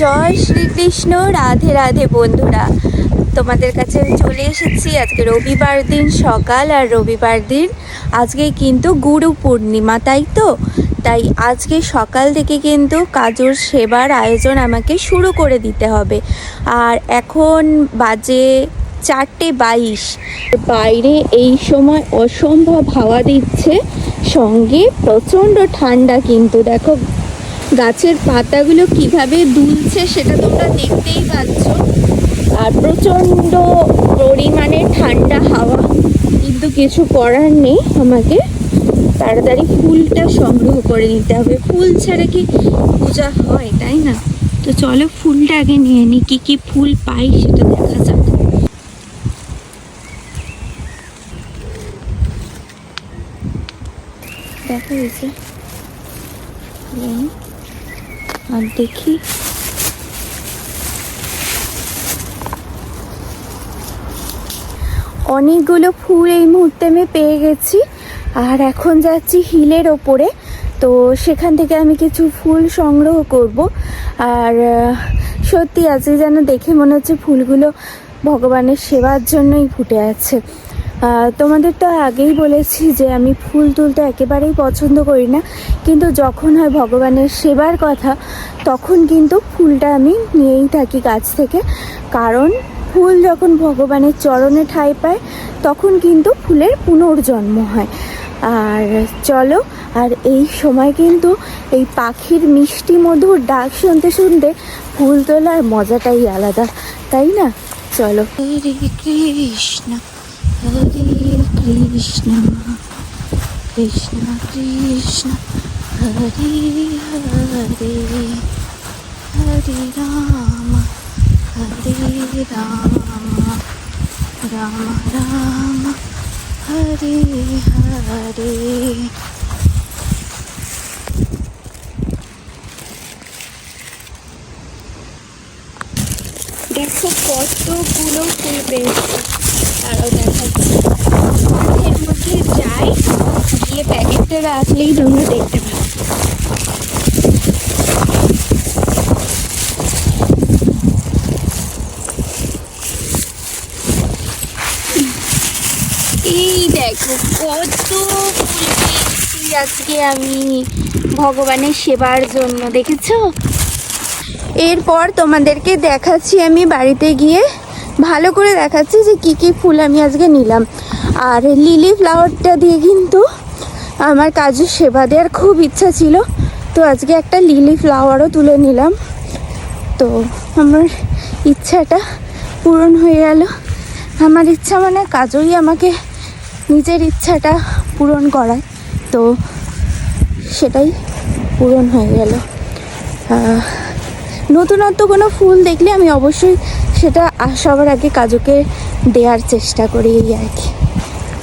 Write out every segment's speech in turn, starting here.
জয় শ্রীকৃষ্ণ, রাধে রাধে বন্ধুরা। তোমাদের কাছে আমি চলে এসেছি আজকে রবিবার দিন সকাল আর রবিবার দিন। আজকে কিন্তু গুরু পূর্ণিমা, তাই তো? তাই আজকে সকাল থেকে কিন্তু কাজুর সেবার আয়োজন আমাকে শুরু করে দিতে হবে। আর এখন বাজে চারটে বাইশ। বাইরে এই সময় অসম্ভব হাওয়া দিচ্ছে। সঙ্গে প্রচণ্ড ঠান্ডা কিন্তু, দেখো গাছের পাতাগুলো কীভাবে দুলছে সেটা তোমরা দেখতেই পাচ্ছ। আর প্রচণ্ড পরিমাণে ঠান্ডা হাওয়া। কিন্তু কিছু করার নেই আমাকে। তাড়াতাড়ি ফুলটা সংগ্রহ করে নিতে হবে। ফুল ছাড়া কি পূজা হয়, তাই না? তো চলো ফুলটা আগে নিয়ে নিই কী কী ফুল পাই সেটা দেখা যাক। দেখা হয়েছে। আর দেখি। অনেকগুলো ফুল এই মুহূর্তে আমি পেয়ে গেছি। আর এখন যাচ্ছি হিলের ওপরে। তো সেখান থেকে আমি কিছু ফুল সংগ্রহ করব। আর সত্যি আজকে যেন দেখে মনে হচ্ছে ফুলগুলো ভগবানের সেবার জন্যই ফুটে আছে। তোমাদের তো আগেই বলেছি যে আমি ফুল তুলতে একেবারেই পছন্দ করি না। কিন্তু যখন হয় ভগবানের সেবার কথা, তখন কিন্তু ফুলটা আমি নিয়েই থাকি গাছ থেকে। কারণ ফুল যখন ভগবানের চরণে ঠাঁই পায়, তখন কিন্তু ফুলের পুনর্জন্ম হয়। আর চলো, আর এই সময় কিন্তু এই পাখির মিষ্টি মধুর ডাক শুনতে শুনতে ফুল তোলার মজাটাই আলাদা, তাই না? চলো। কৃষ্ণ। হরে কৃষ্ণ কৃষ্ণ কৃষ্ণ হরে হরে হরে রাম হরে রাম রাম রাম হরে হরে দেখো কতগুলো ফুল পেয়েছে। আরও দেখাচ্ছি মাঠের মধ্যে যাই গিয়ে প্যাকেটটা রাখলেই তোমরা দেখতে পাবে এই দেখো কত ফুল আজকে আমি ভগবানের সেবার জন্য দেখেছ এরপর তোমাদেরকে দেখাচ্ছি আমি বাড়িতে গিয়ে ভালো করে দেখাচ্ছি যে কি কি ফুল আমি আজকে নিলাম। আর লিলি ফ্লাওয়ারটা দিয়ে কিন্তু আমার কাজের সেবা দেওয়ার খুব ইচ্ছা ছিল। তো আজকে একটা লিলি ফ্লাওয়ারও তুলে নিলাম। তো আমার ইচ্ছাটা পূরণ হয়ে গেল। আমার ইচ্ছা মানে কাজই আমাকে নিজের ইচ্ছাটা পূরণ করায়। তো সেটাই পূরণ হয়ে গেল। নতুনত্ব কোনো ফুল দেখলে আমি অবশ্যই সেটা সবার আগে কাজুকে দেওয়ার চেষ্টা করি এই আর কি।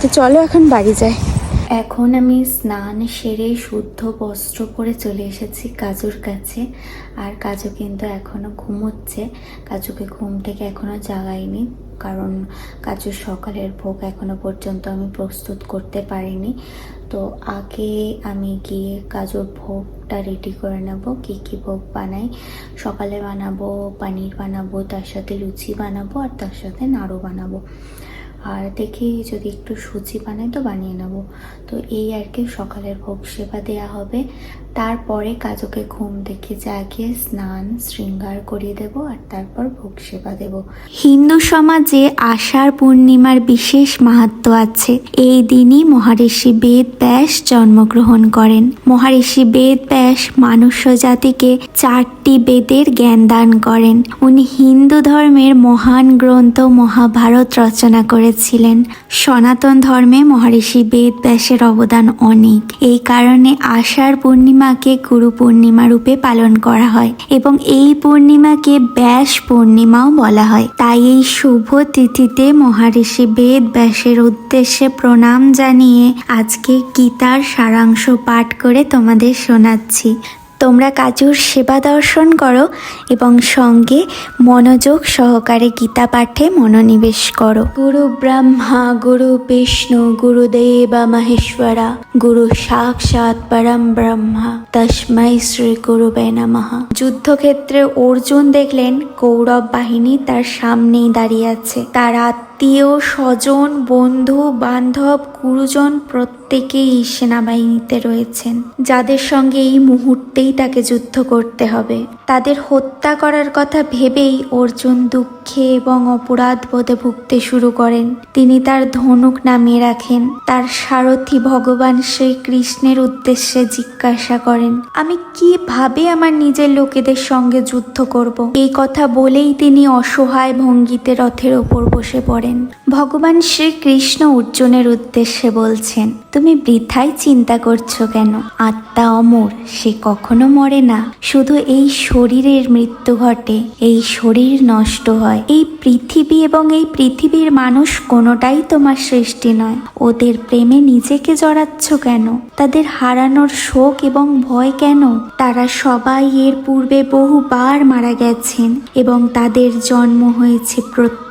তো চলো এখন বাড়ি যাই। এখন আমি স্নান সেরে শুদ্ধ বস্ত্র পরে চলে এসেছি কাজুর কাছে। আর কাজু কিন্তু এখনও ঘুমোচ্ছে। কাজুকে ঘুম থেকে এখনও জাগাইনি। কারণ কাজুর সকালের ভোগ এখনও পর্যন্ত আমি প্রস্তুত করতে পারিনি। তো আগে আমি গিয়ে কাজুর ভোগটা রেডি করে নেব, কী কী ভোগ বানাই। সকালে বানাবো, পানির বানাবো, তার সাথে লুচি বানাবো আর তার সাথে নাড়ু বানাবো। আর দেখি যদি একটু সুজি বানাই তো বানিয়ে নেব। তো এই আর কি সকালের ভোগ সেবা দেয়া হবে। তারপরে কাজুকে ঘুম থেকে জাগিয়ে স্নান, শৃঙ্গার করিয়ে দেব আর তারপর ভোগ সেবা দেব। হিন্দু সমাজে আষাঢ় পূর্ণিমার বিশেষ মাহাত্ম আছে। এই দিনই মহারিষি বেদ ব্যাস জন্মগ্রহণ করেন। মহারিষি বেদ ব্যাস মানুষ্য জাতিকে চারটি বেদের জ্ঞান দান করেন। উনি হিন্দু ধর্মের মহান গ্রন্থ মহাভারত রচনা করেছিলেন। সনাতন ধর্মে মহারিষি বেদ ব্যাসের অবদান অনেক। এই কারণে আষাঢ় পূর্ণিমাকে গুরু পূর্ণিমা রূপে পালন করা হয় এবং এই পূর্ণিমাকে ব্যাস পূর্ণিমাও বলা হয়। তাই এই শুভ তিথিতে মহারিষি বেদ ব্যাসের উদ্দেশ্যে প্রণাম জানিয়ে আজকে গীতার সারাংশ পাঠ করে তোমাদের শোনাচ্ছি। তোমরা কাজুর সেবা দর্শন করো এবং সঙ্গে মনোযোগ সহকারে গীতা পাঠে মনোনিবেশ করো। গুরু ব্রহ্মা, গুরু বিষ্ণু গুরুদেবা মহেশ্বরা, গুরু সাক্ষাৎ পরম ব্রহ্মা তস্মাই শ্রী গুরু নমঃ। যুদ্ধক্ষেত্রে অর্জুন দেখলেন কৌরব বাহিনী তার সামনেই দাঁড়িয়ে আছে। তার আত্মীয়, স্বজন, বন্ধু, বান্ধব, গুরুজন প্রত্যেকেই সেনাবাহিনীতে রয়েছেন। যাদের সঙ্গে এই মুহূর্তেই তাকে যুদ্ধ করতে হবে। তাদের হত্যা করার কথা ভেবেই অর্জুন দুঃখে এবং অপরাধ বোধে ভুগতে শুরু করেন। তিনি তার ধনুক নামিয়ে রাখেন। তার সারথি ভগবান শ্রীকৃষ্ণের উদ্দেশ্যে জিজ্ঞাসা করেন, আমি কীভাবে আমার নিজের লোকেদের সঙ্গে যুদ্ধ করব? এই কথা বলেই তিনি অসহায় ভঙ্গিতে রথের ওপর বসে পড়েন। ভগবান শ্রীকৃষ্ণ অর্জুনের উদ্দেশ্যে বলছেন, তুমি বৃথাই চিন্তা করছ কেন? আত্মা অমর, সে কখনো মরে না। শুধু এই শরীরের মৃত্যু ঘটে, এই শরীর নষ্ট হয়। এই পৃথিবী এবং এই পৃথিবীর মানুষ কোনোটাই তোমার সৃষ্টি নয়। ওদের প্রেমে নিজেকে জড়াচ্ছ কেন? তাদের হারানোর শোক এবং ভয় কেন? তারা সবাই এর পূর্বে বহুবার মারা গেছেন এবং তাদের জন্ম হয়েছে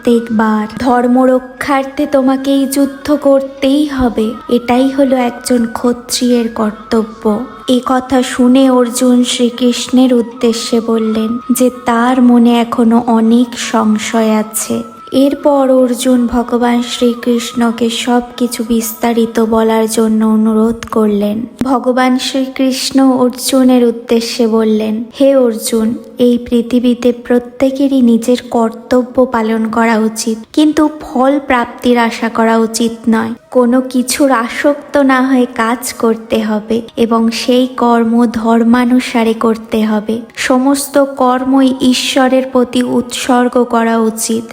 প্রত্যেকবার ধর্ম রক্ষার্থে তোমাকে এই যুদ্ধ করতেই হবে। এটাই হলো একজন ক্ষত্রিয়ের কর্তব্য। এ কথা শুনে অর্জুন শ্রীকৃষ্ণের উদ্দেশ্যে বললেন যে তার মনে এখনও অনেক সংশয় আছে। এরপর অর্জুন ভগবান শ্রীকৃষ্ণকে সব কিছু বিস্তারিত বলার জন্য অনুরোধ করলেন। ভগবান শ্রীকৃষ্ণ অর্জুনের উদ্দেশ্যে বললেন, হে অর্জুন, এই পৃথিবীতে প্রত্যেকেরই নিজের কর্তব্য পালন করা উচিত, কিন্তু ফল প্রাপ্তির আশা করা উচিত নয়। কোনো কিছুর আসক্ত না হয়ে কাজ করতে হবে এবং সেই কর্ম ধর্মানুসারে করতে হবে। সমস্ত কর্মই ঈশ্বরের প্রতি উৎসর্গ করা উচিত।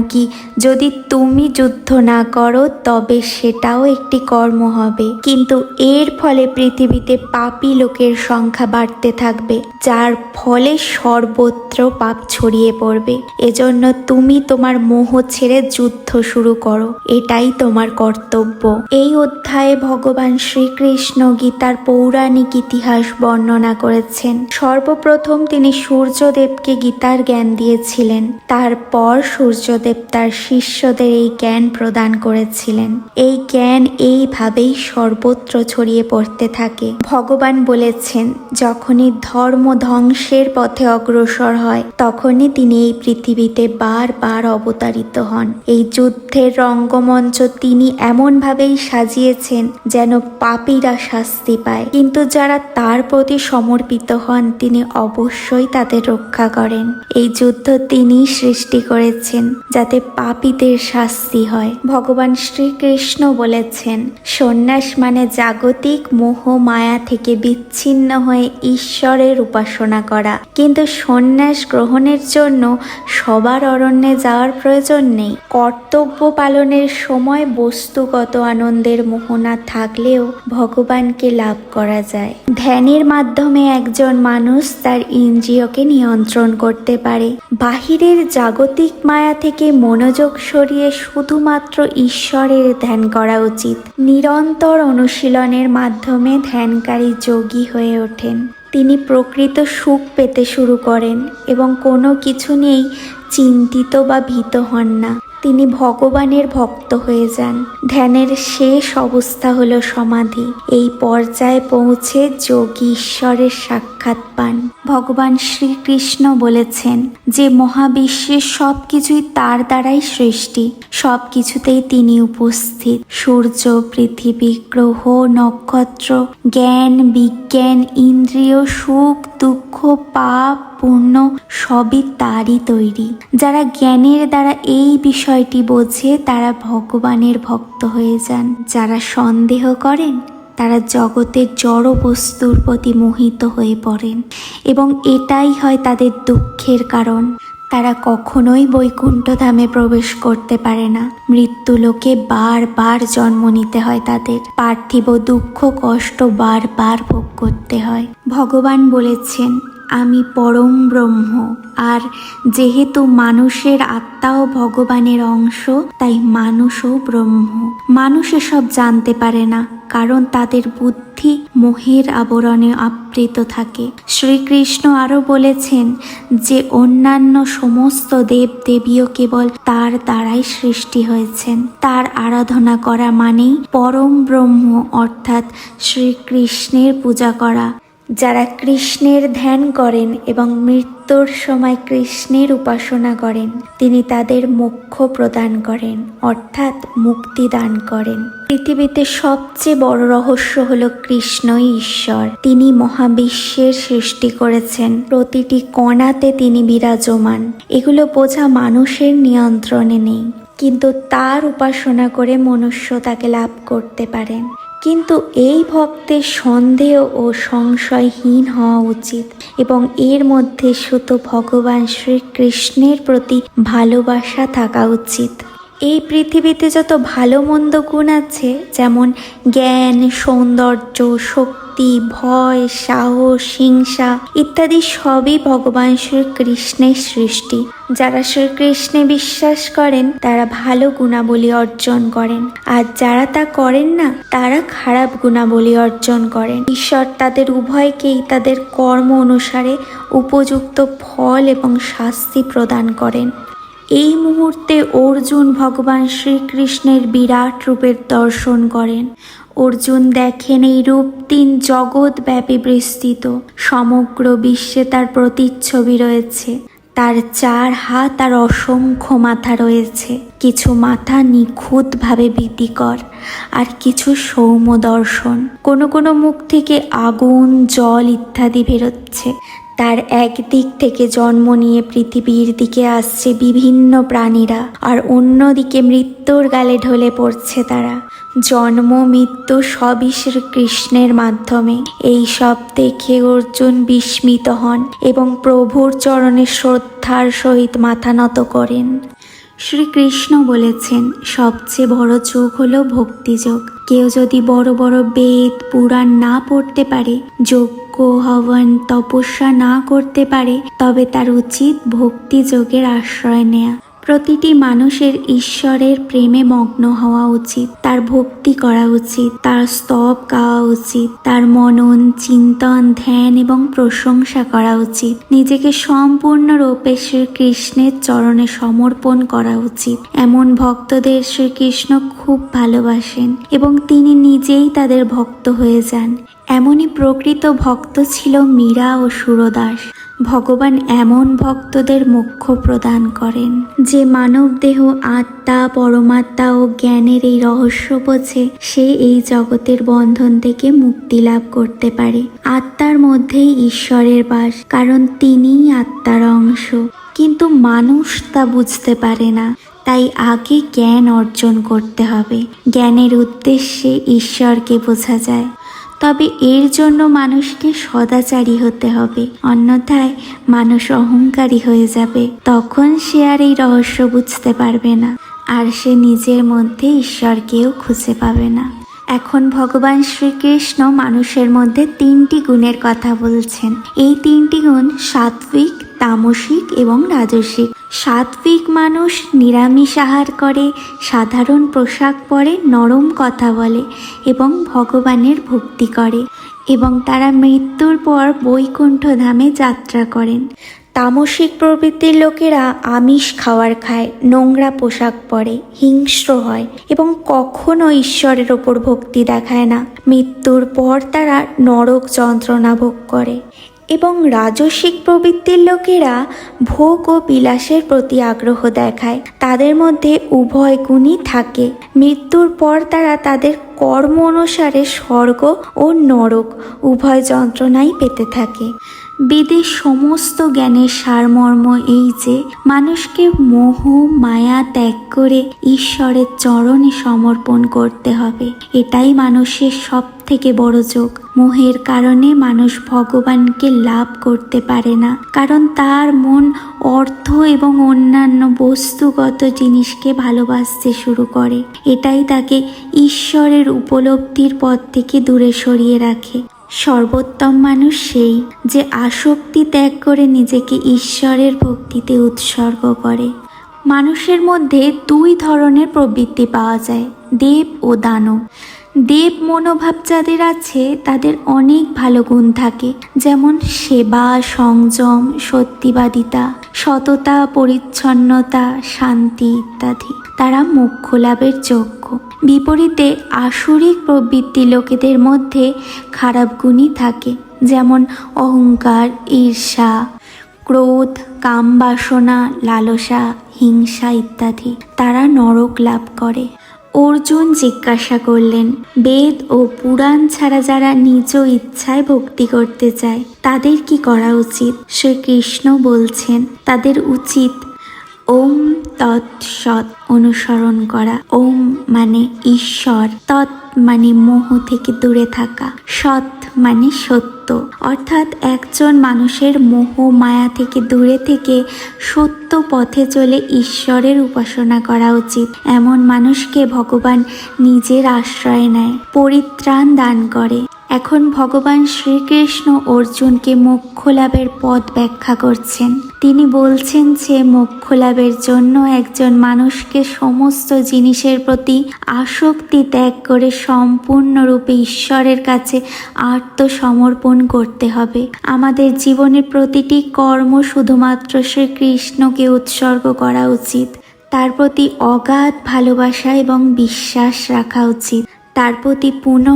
এমনকি যদি তুমি যুদ্ধ না করো, তবে সেটাও একটি কর্ম হবে। কিন্তু এর ফলে পৃথিবীতে পাপী লোকের সংখ্যা বাড়তে থাকবে, যার ফলে সর্বত্র পাপ ছড়িয়ে পড়বে। এজন্য তুমি তোমার মোহ ছেড়ে যুদ্ধ শুরু করো, এটাই তোমার কর্তব্য। এই অধ্যায়ে ভগবান শ্রীকৃষ্ণ গীতার পৌরাণিক ইতিহাস বর্ণনা করেছেন। সর্বপ্রথম তিনি সূর্যদেবকে গীতার জ্ঞান দিয়েছিলেন। তারপর সূর্যদেব তার শিষ্যদের এই জ্ঞান প্রদান করেছিলেন। এই জ্ঞান এইভাবেই সর্বত্র ছড়িয়ে পড়তে থাকে। ভগবান বলেছেন, যখনই ধর্ম ধ্বংসের পথে অগ্রসর হয়, তখনই তিনি এই পৃথিবীতে বারবার অবতারিত হন। এই যুদ্ধের রঙ্গমঞ্চ তিনি এমনভাবেই সাজিয়েছেন যেন পাপীরা শাস্তি পায়। কিন্তু যারা তার প্রতি সমর্পিত হন, তিনি অবশ্যই তাদের রক্ষা করেন। এই যুদ্ধ তিনি সৃষ্টি করেছেন যাতে পাপীদের শাস্তি হয়। ভগবান শ্রীকৃষ্ণ বলেছেন, সন্ন্যাস মানে জাগতিক মোহ মায়া থেকে বিচ্ছিন্ন হয়ে ঈশ্বরের উপাসনা করা। কিন্তু সন্ন্যাস গ্রহণের জন্য সবার অরণ্যে যাওয়ার প্রয়োজন নেই। কর্তব্য পালনের সময় বস্তুগত আনন্দের মোহনা থাকলেও ভগবানকে লাভ করা যায়। ধ্যানের মাধ্যমে একজন মানুষ তার ইন্দ্রিয়কে নিয়ন্ত্রণ করতে পারে। বাহিরের জাগতিক মায়া থেকে মনোযোগ সরিয়ে শুধুমাত্র ঈশ্বরের ধ্যান করা উচিত। নিরন্তর অনুশীলনের মাধ্যমে ধ্যানকারী যোগী হয়ে ওঠেন। তিনি প্রকৃত সুখ পেতে শুরু করেন এবং কোনো কিছু নিয়েই চিন্তিত বা ভীত হন না। তিনি ভগবানের ভক্ত হয়ে যান। ধ্যানের শেষ অবস্থা হলো সমাধি। এই পর্যায়ে পৌঁছে যোগী ঈশ্বরের সাক্ষাৎ পান। ভগবান শ্রীকৃষ্ণ বলেছেন যে মহাবিশ্বের সব কিছুই তার দ্বারাই সৃষ্টি। সব কিছুতেই তিনি উপস্থিত। সূর্য, পৃথিবী, গ্রহ, নক্ষত্র, জ্ঞান, বিজ্ঞান, ইন্দ্রিয়, সুখ দুঃখ, পাপ পূর্ণ সবই তারই তৈরি। যারা জ্ঞানের দ্বারা এই বিষয়টি বোঝে, তারা ভগবানের ভক্ত হয়ে যান। যারা সন্দেহ করেন, তারা জগতের জড় বস্তুর প্রতি মোহিত হয়ে পড়েন। এবং এটাই হয় তাদের দুঃখের কারণ। তারা কখনোই বৈকুণ্ঠ ধামে প্রবেশ করতে পারে না। মৃত্যু লোকে বারবার জন্ম নিতে হয় তাদের। পার্থিব দুঃখ, কষ্ট বারবার ভোগ করতে হয়। ভগবান বলেছেন, আমি পরম ব্রহ্ম। আর যেহেতু মানুষের আত্মাও ভগবানের অংশ, তাই মানুষও ব্রহ্ম। মানুষ এসব জানতে পারে না। কারণ তাদের বুদ্ধি মোহের আবরণে আবৃত থাকে। শ্রীকৃষ্ণ আরও বলেছেন যে, অন্যান্য সমস্ত দেব দেবীও কেবল তার দ্বারাই সৃষ্টি হয়েছেন। তার আরাধনা করা মানেই পরম ব্রহ্ম, অর্থাৎ শ্রীকৃষ্ণের পূজা করা। যারা কৃষ্ণের ধ্যান করেন এবং মৃত্যুর সময় কৃষ্ণের উপাসনা করেন, তিনি তাদের মোক্ষ প্রদান করেন, অর্থাৎ মুক্তি দান করেন। পৃথিবীতে সবচেয়ে বড় রহস্য হলো কৃষ্ণই ঈশ্বর। তিনি মহাবিশ্বের সৃষ্টি করেছেন। প্রতিটি কণাতে তিনি বিরাজমান। এগুলো বোঝা মানুষের নিয়ন্ত্রণে নেই। কিন্তু তার উপাসনা করে মনুষ্য তাকে লাভ করতে পারেন। কিন্তু এই ভক্তের সন্দেহ ও সংশয়হীন হওয়া উচিত এবং এর মধ্যে শুধু ভগবান শ্রীকৃষ্ণের প্রতি ভালোবাসা থাকা উচিত। এই পৃথিবীতে যত ভালো মন্দ গুণ আছে, যেমন জ্ঞান, সৌন্দর্য, শক্তি ভয়, সাহস, হিংসা ইত্যাদি সবই ভগবান শ্রীকৃষ্ণের সৃষ্টি। যারা শ্রীকৃষ্ণে বিশ্বাস করেন, তারা ভালো গুণাবলী অর্জন করেন। আর যারা তা করেন না, তারা খারাপ গুণাবলী অর্জন করেন। ঈশ্বর তাদের উভয়কেই তাদের কর্ম অনুসারে উপযুক্ত ফল এবং শাস্তি প্রদান করেন। এই মুহূর্তে অর্জুন ভগবান শ্রীকৃষ্ণের বিরাট রূপের দর্শন করেন। অর্জুন দেখেন এই রূপ তিন জগৎ ব্যাপী বিস্তৃত। সমগ্র বিশ্বে তার প্রতিচ্ছবি রয়েছে। তার চার হাত আর অসংখ্য মাথা রয়েছে। কিছু মাথা নিখুঁতভাবে ভীতিকর, আর কিছু সৌম্য দর্শন। কোনো কোনো মুখ থেকে আগুন, জল ইত্যাদি বেরোচ্ছে। তার একদিক থেকে জন্ম নিয়ে পৃথিবীর দিকে আসছে বিভিন্ন প্রাণীরা, আর অন্যদিকে মৃত্যুর গালে ঢলে পড়ছে তারা। জন্ম, মৃত্যু সবই শ্রীকৃষ্ণের মাধ্যমে। এই সব দেখে অর্জুন বিস্মিত হন এবং প্রভুর চরণে শ্রদ্ধার সহিত মাথা নত করেন। শ্রীকৃষ্ণ বলেছেন, সবচেয়ে বড় যোগ হলো ভক্তিযোগ কেউ যদি বড় বড় বেদ, পুরাণ না পড়তে পারে, যজ্ঞ, হবন, তপস্যা না করতে পারে, তবে তার উচিত ভক্তিযোগের আশ্রয় নেয়া। প্রতিটি মানুষের ঈশ্বরের প্রেমে মগ্ন হওয়া উচিত, তার ভক্তি করা উচিত, তার স্তব গাওয়া উচিত, তার মনন, চিন্তন, ধ্যান এবং প্রশংসা করা উচিত, নিজেকে সম্পূর্ণরূপে শ্রীকৃষ্ণের চরণে সমর্পণ করা উচিত। এমন ভক্তদের শ্রীকৃষ্ণ খুব ভালোবাসেন এবং তিনি নিজেই তাদের ভক্ত হয়ে যান। এমনই প্রকৃত ভক্ত ছিল মীরা ও সুরদাস। ভগবান এমন ভক্তদের মোক্ষ প্রদান করেন, যে মানব দেহ আত্মা, পরমাত্মা ও জ্ঞানের এই রহস্য বোঝে, সে এই জগতের বন্ধন থেকে মুক্তি লাভ করতে পারে। আত্মার মধ্যেই ঈশ্বরের বাস, কারণ তিনিই আত্মার অংশ। কিন্তু মানুষ তা বুঝতে পারে না, তাই আগে জ্ঞান অর্জন করতে হবে। জ্ঞানের উদ্দেশ্যে ঈশ্বরকে বোঝা যায়। তবে এর জন্য মানুষকে সদাচারী হতে হবে। অন্যথায় মানুষ অহংকারী হয়ে যাবে। তখন সে আর এই রহস্য বুঝতে পারবে না। আর সে নিজের মধ্যে ঈশ্বরকেও খুঁজে পাবে না। এখন ভগবান শ্রীকৃষ্ণ মানুষের মধ্যে তিনটি গুণের কথা বলছেন। এই তিনটি গুণ সাত্বিক তামসিক এবং রাজসিক। সাত্বিক মানুষ নিরামিষ আহার করে, সাধারণ পোশাক পরে, নরম কথা বলে এবং ভগবানের ভক্তি করে এবং তারা মৃত্যুর পর বৈকুণ্ঠ ধামে যাত্রা করেন। তামসিক প্রবৃত্তির লোকেরা আমিষ খাওয়ার খায়, নোংরা পোশাক পরে, হিংস্র হয় এবং কখনো ঈশ্বরের ওপর ভক্তি দেখায় না। মৃত্যুর পর তারা নরক যন্ত্রণা ভোগ করে। এবং রাজস্বিক প্রবৃত্তির লোকেরা ভোগ ও বিলাসের প্রতি আগ্রহ দেখায়। তাদের মধ্যে উভয় গুণই থাকে। মৃত্যুর পর তারা তাদের কর্ম অনুসারে স্বর্গ ও নরক উভয় যন্ত্রণাই পেতে থাকে। বেদের সমস্ত জ্ঞানের সারমর্ম এই যে, মানুষকে মোহ, মায়া ত্যাগ করে ঈশ্বরের চরণে সমর্পণ করতে হবে। এটাই মানুষের সব থেকে বড় যোগ। মোহের কারণে মানুষ ভগবানকে লাভ করতে পারে না। কারণ তার মন অর্থ এবং অন্যান্য বস্তুগত জিনিসকে ভালোবাসতে শুরু করে। এটাই তাকে ঈশ্বরের উপলব্ধির পথ থেকে দূরে সরিয়ে রাখে। সর্বোত্তম মানুষ সেই যে আসক্তি ত্যাগ করে নিজেকে ঈশ্বরের ভক্তিতে উৎসর্গ করে। মানুষের মধ্যে দুই ধরনের প্রবৃত্তি পাওয়া যায়, দেব ও দানব। দেব মনোভাব যাদের আছে, তাদের অনেক ভালো গুণ থাকে, যেমন সেবা, সংযম, সত্যিবাদিতা, সততা, পরিচ্ছন্নতা, শান্তি ইত্যাদি। তারা মোক্ষ লাভের যোগ্য। বিপরীতে আসরিক প্রবৃত্তি লোকেদের মধ্যে খারাপ গুণই থাকে, যেমন অহংকার, ঈর্ষা, ক্রোধ, কাম বাসনা, লালসা, হিংসা ইত্যাদি। তারা নরক লাভ করে। অর্জুন জিজ্ঞাসা করলেন, বেদ ও পুরাণ ছাড়া যারা নিজ ইচ্ছায় ভক্তি করতে চায়, তাদের কি করা উচিত? শ্রীকৃষ্ণ বলছেন, তাদের উচিত ওম তৎসৎ অনুসরণ করা। ওম মানে ঈশ্বর, তৎ মানে মোহ থেকে দূরে থাকা, সৎ মানে সত্য। অর্থাৎ একজন মানুষের মোহ মায়া থেকে দূরে থেকে সত্য পথে চলে ঈশ্বরের উপাসনা করা উচিত। এমন মানুষকে ভগবান নিজের আশ্রয় নেয়, পরিত্রাণ দান করে। এখন ভগবান শ্রীকৃষ্ণ অর্জুনকে মোক্ষ লাভের পথ ব্যাখ্যা করছেন। তিনি বলছেন যে মোক্ষ লাভের জন্য একজন মানুষকে সমস্ত জিনিসের প্রতি আসক্তি ত্যাগ করে সম্পূর্ণরূপে ঈশ্বরের কাছে আত্মসমর্পণ করতে হবে। আমাদের জীবনের প্রতিটি কর্ম শুধুমাত্র শ্রীকৃষ্ণকে উৎসর্গ করা উচিত। তার প্রতি অগাধ ভালোবাসা এবং বিশ্বাস রাখা উচিত। তার প্রতি পুনঃ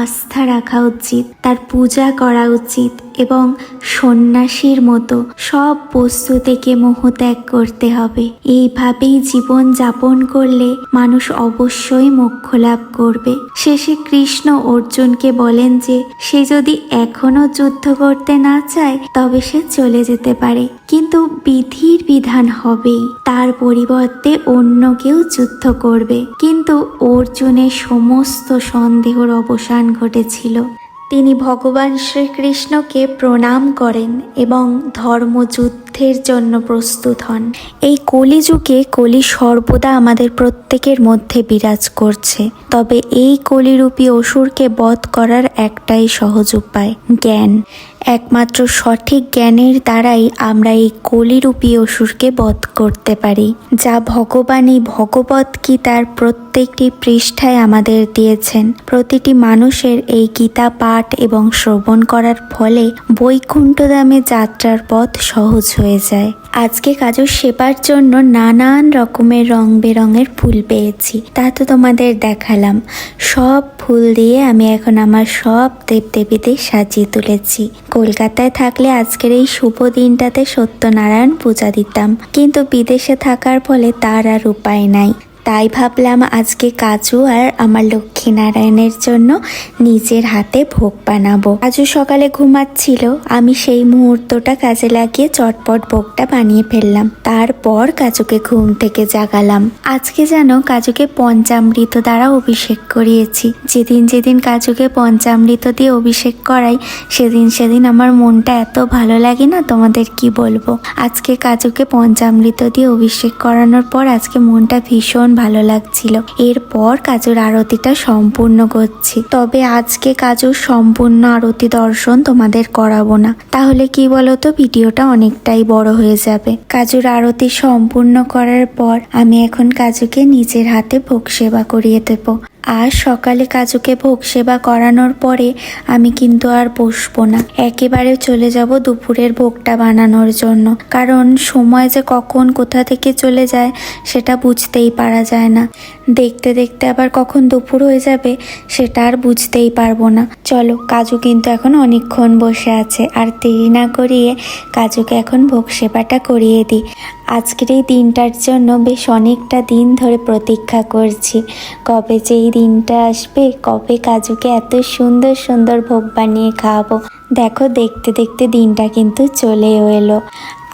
আস্থা রাখা উচিত তার পূজা করা উচিত। এবং সন্ন্যাসীর মতো সব বস্তু থেকে মোহ ত্যাগ করতে হবে। এইভাবেই জীবন যাপন করলে মানুষ অবশ্যই মোক্ষ লাভ করবে। শেষে কৃষ্ণ অর্জুনকে বলেন যে, সে যদি এখনও যুদ্ধ করতে না চায়, তবে সে চলে যেতে পারে। কিন্তু বিধির বিধান হবেই। তার পরিবর্তে অন্য কেউ যুদ্ধ করবে। কিন্তু অর্জুনের সমস্ত সন্দেহর অবসান ঘটেছিল। তিনি ভগবান শ্রীকৃষ্ণকে প্রণাম করেন এবং ধর্মযুদ্ধের জন্য প্রস্তুত হন। এই কলিযুগে কলি সর্বদা আমাদের প্রত্যেকের মধ্যে বিরাজ করছে। তবে এই কলিরূপী অসুরকে বধ করার একটাই সহজ উপায়, জ্ঞান। একমাত্র সঠিক জ্ঞানের দ্বারাই আমরা এই কলিরূপী অসুরকে বধ করতে পারি, যা ভগবানই ভগবত গীতার প্রত্যেকটি পৃষ্ঠায় আমাদের দিয়েছেন। প্রতিটি মানুষের এই গীতা পাঠ এবং শ্রবণ করার ফলে বৈকুণ্ঠধামে যাত্রার পথ সহজ হয়ে যায়। আজকে কাজু শেপার জন্য নানান রকমের রং বেরঙের ফুল পেয়েছি। তা তো তোমাদের দেখালাম। সব ফুল দিয়ে আমি এখন আমার সব দেবদেবীদের সাজিয়ে তুলেছি। কলকাতায় থাকলে আজকের এই শুভ দিনটাতে সত্যনারায়ণ পূজা দিতাম। কিন্তু বিদেশে থাকার ফলে তার আর উপায় নাই। তাই ভাবলাম আজকে কাজু আর আমার লক্ষ্মী নারায়ণের জন্য নিজের হাতে ভোগ বানাবো। কাজু সকালে ঘুমাচ্ছিল। আমি সেই মুহূর্তটা কাজে লাগিয়ে চটপট ভোগটা বানিয়ে ফেললাম। তারপর কাজুকে ঘুম থেকে জাগালাম। আজকে যেন কাজুকে পঞ্চামৃত দ্বারা অভিষেক করিয়েছি। যেদিন যেদিন কাজুকে পঞ্চামৃত দিয়ে অভিষেক করাই, সেদিন সেদিন আমার মনটা এত ভালো লাগে না, তোমাদের কি বলব? আজকে কাজুকে পঞ্চামৃত দিয়ে অভিষেক করানোর পর আজকে মনটা ভীষণ ভালো লাগছিল। এরপর কাজুর আরতিটা সম্পূর্ণ করছি। তবে আজকে কাজুর সম্পূর্ণ আরতি দর্শন তোমাদের করাবো না। তাহলে কি বলতো, ভিডিওটা অনেকটাই বড় হয়ে যাবে। কাজুর আরতি সম্পূর্ণ করার পর আমি এখন কাজুকে নিজের হাতে ভোগ সেবা করিয়ে দেবো। আর সকালে কাজুকে ভোগ সেবা করানোর পরে আমি কিন্তু আর বসবো না। একেবারে চলে যাব দুপুরের ভোগটা বানানোর জন্য। কারণ সময় যে কখন কোথা থেকে চলে যায়, সেটা বুঝতেই পারা যায় না। দেখতে দেখতে আবার কখন দুপুর হয়ে যাবে সেটা আর বুঝতেই পারব না। চলো, কাজু কিন্তু এখন অনেকক্ষণ বসে আছে। আর দেরি না করিয়ে কাজুকে এখন ভোগ সেবাটা করিয়ে দিই। আজকের এই দিনটার জন্য বেশ অনেকটা দিন ধরে প্রতীক্ষা করছি। কবে যে এই দিনটা আসবে, কবে কাজুকে এত সুন্দর সুন্দর ভোগ বানিয়ে খাওয়াবো। দেখো, দেখতে দেখতে দিনটা কিন্তু চলেও এলো।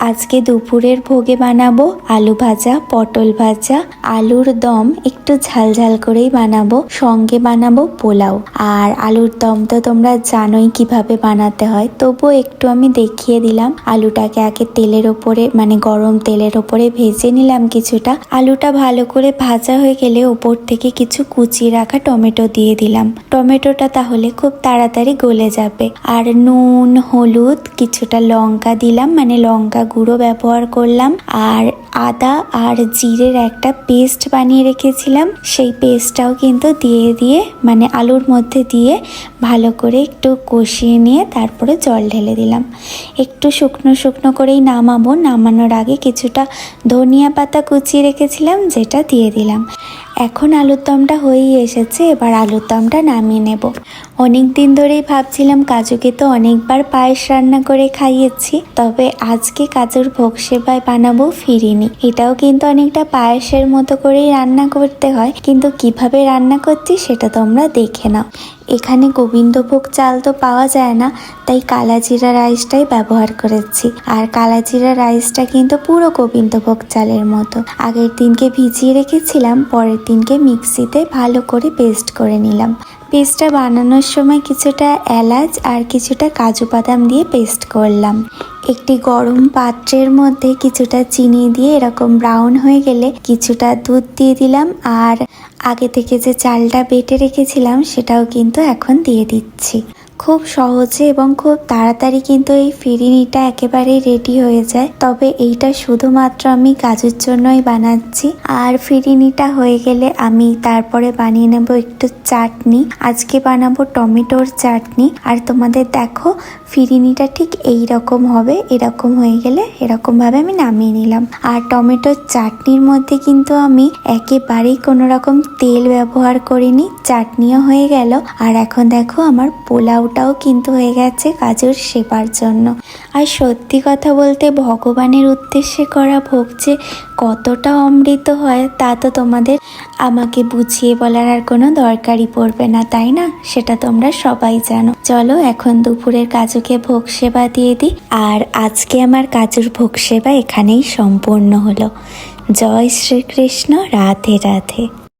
আজকে দুপুরের ভোগে বানাবো আলু ভাজা, পটল ভাজা, আলুর দম একটু ঝাল ঝাল করেই বানাবো। সঙ্গে বানাবো পোলাও। আর আলুর দম তো তোমরা জানোই কীভাবে বানাতে হয়। তবুও একটু আমি দেখিয়ে দিলাম আলুটাকে আগে তেলের ওপরে মানে গরম তেলের ওপরে ভেজে নিলাম কিছুটা। আলুটা ভালো করে ভাজা হয়ে গেলে ওপর থেকে কিছু কুচিয়ে রাখা টমেটো দিয়ে দিলাম। টমেটোটা তাহলে খুব তাড়াতাড়ি গলে যাবে। আর নুন, হলুদ, কিছুটা লঙ্কা দিলাম মানে লঙ্কা গুঁড়ো ব্যবহার করলাম, আর আদা আর জিরের একটা পেস্ট বানিয়ে রেখেছিলাম। সেই পেস্টটাও কিন্তু দিয়ে দিয়ে মানে আলুর মধ্যে দিয়ে ভালো করে একটু কষিয়ে নিয়ে তারপরে জল ঢেলে দিলাম। একটু শুকনো শুকনো করেই নামাবো, নামানোর আগে কিছুটা ধনিয়া পাতা কুচিয়ে রেখেছিলাম, যেটা দিয়ে দিলাম। এখন আলুর দমটা হয়েই এসেছে, এবার আলুর দমটা নামিয়ে নেব। অনেক দিন ধরেই ভাবছিলাম কাজুকে তো অনেকবার পায়েস রান্না করে খাইয়েছি, তবে আজকে কাজুর ভোগ সেবায় বানাবো ফিরিনি। এটাও কিন্তু অনেকটা পায়েসের মতো করেই রান্না করতে হয়, কিন্তু কীভাবে রান্না করছি সেটা তোমরা দেখে নাও। এখানে গোবিন্দভোগ চাল তো পাওয়া যায় না, তাই কালাজিরা রাইসটাই ব্যবহার করেছি। আর কালাজিরা রাইসটা কিন্তু পুরো গোবিন্দভোগ চালের মতো। আগের দিনকে ভিজিয়ে রেখেছিলাম, পরের দিনকে মিক্সিতে ভালো করে পেস্ট করে নিলাম। পেস্টটা বানানোর সময় কিছুটা এলাচ আর কিছুটা কাজু বাদাম দিয়ে পেস্ট করলাম। একটি গরম পাত্রের মধ্যে কিছুটা চিনি দিয়ে এরকম ব্রাউন হয়ে গেলে কিছুটা দুধ দিয়ে দিলাম আর আগে থেকে যে চালটা বেটে রেখেছিলাম সেটাও কিন্তু এখন দিয়ে দিচ্ছি। খুব সহজে এবং খুব তাড়াতাড়ি কিন্তু এই ফিরিনিটা একেবারেই রেডি হয়ে যায়। তবে এইটা শুধুমাত্র আমি কাজুর জন্যই বানাচ্ছি। আর ফিরিনিটা হয়ে গেলে আমি তারপরে বানিয়ে নেব একটু চাটনি। আজকে বানাবো টমেটোর চাটনি। আর তোমাদের দেখো ফিরিনিটা ঠিক এই রকম হবে, এরকম হয়ে গেলে এরকম ভাবে আমি নামিয়ে নিলাম। আর টমেটোর চাটনির মধ্যে কিন্তু আমি একেবারেই কোনো রকম তেল ব্যবহার করিনি। চাটনিও হয়ে গেল। আর এখন দেখো, আমার পোলাওটাও কিন্তু হয়ে গেছে কাজুর সেবার জন্য। আর সত্যি কথা বলতে ভগবানের উদ্দেশ্যে করা ভোগ যে কতটা অমৃত হয়, তা তো তোমাদের আমাকে বুঝিয়ে বলার আর কোনো দরকারই পড়বে না, তাই না? সেটা তোমরা সবাই জানো। চলো এখন দুপুরের কাজুকে ভোগ সেবা দিয়ে দিই। আর আজকে আমার কাজুর ভোগ সেবা এখানেই সম্পূর্ণ হলো। জয় শ্রীকৃষ্ণ, রাধে রাধে।